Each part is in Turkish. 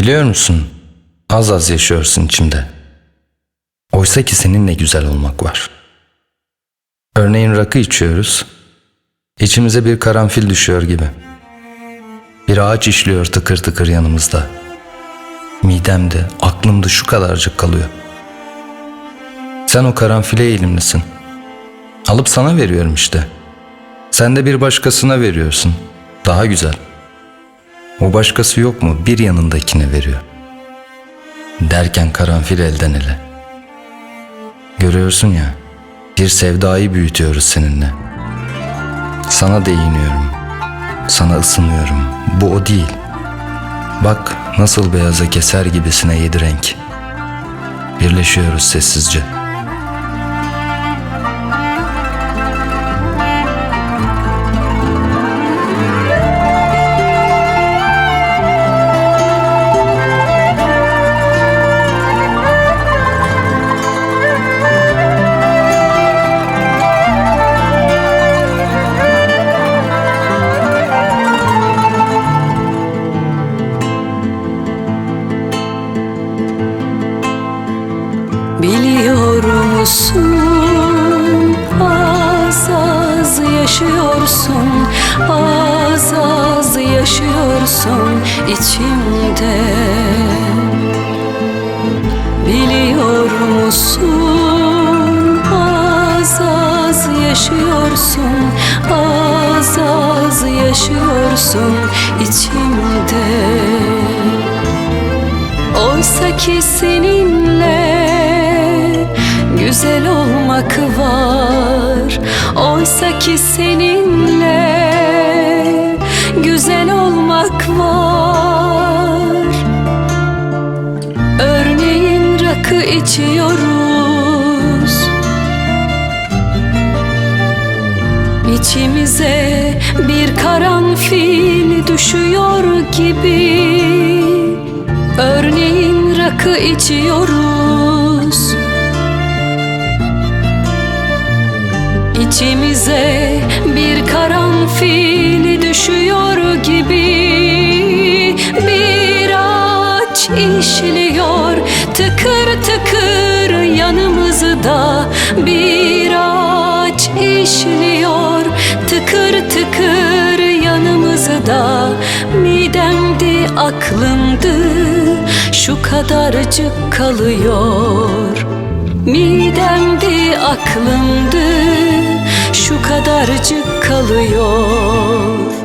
Biliyor musun? Az az yaşıyorsun içimde. Oysa ki seninle güzel olmak var. Örneğin rakı içiyoruz. İçimize bir karanfil düşüyor gibi. Bir ağaç işliyor tıkır tıkır yanımızda. Midemde, aklımda şu kadarcık kalıyor. Sen o karanfile eğilimlisin. Alıp sana veriyorum işte. Sen de bir başkasına veriyorsun. Daha güzel. O başkası yok mu bir yanındakine veriyor. Derken karanfil elden ele. Görüyorsun ya bir sevdayı büyütüyoruz seninle. Sana değiniyorum. Sana ısınıyorum. Bu o değil. Bak nasıl beyaza keser gibisine yedi renk. Birleşiyoruz sessizce. Biliyor musun az az yaşıyorsun az az yaşıyorsun içimde. Biliyor musun? Az az yaşıyorsun az az yaşıyorsun içimde. Oysa ki seninle güzel olmak var. Oysa ki seninle güzel olmak var. Örneğin rakı içiyoruz. İçimize bir karanfil düşüyor gibi. Örneğin rakı içiyoruz İçimize bir karanfil düşüyor gibi. Bir ağaç işliyor. Tıkır tıkır yanımızda Bir ağaç işliyor. Tıkır tıkır yanımızda Midemdi aklımdı. Şu kadarcık kalıyor. Midemdi aklımdı şu kadarcık kalıyor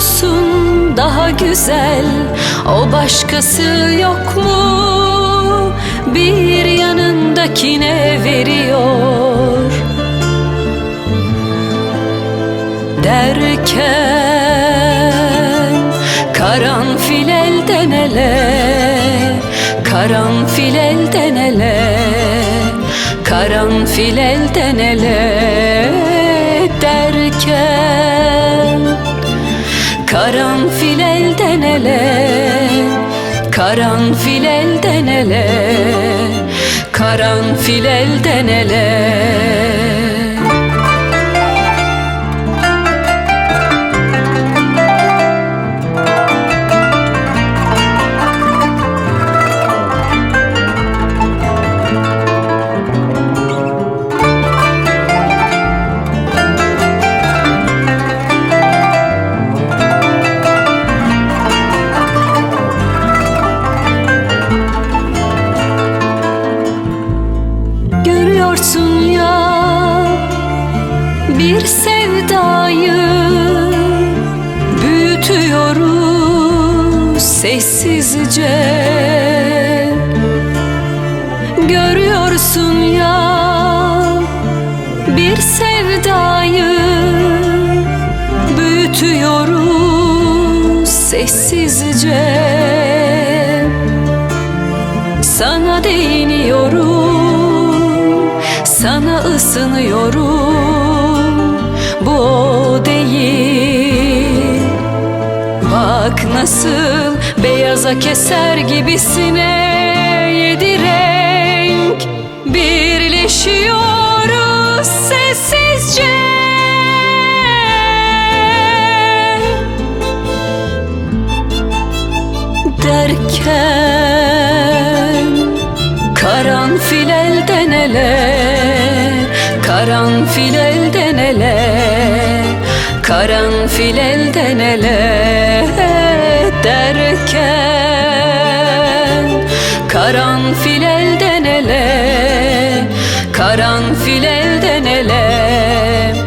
veriyorsun daha güzel. O başkası yok mu? Bir yanındakine veriyor? Derken Karanfil elden ele Karanfil elden ele Karanfil elden ele derken Karanfil elden ele Karanfil elden ele Karanfil elden ele sessizce. Görüyorsun ya bir sevdayı büyütüyoruz sessizce. Sana değiniyorum Sana ısınıyorum. Bu o değil. Bak nasıl beyaza keser gibisine Yedi renk. Birleşiyoruz sessizce. Derken Karanfil elden ele Karanfil elden ele Karanfil elden ele derken? Karanfil elden ele Karanfil elden ele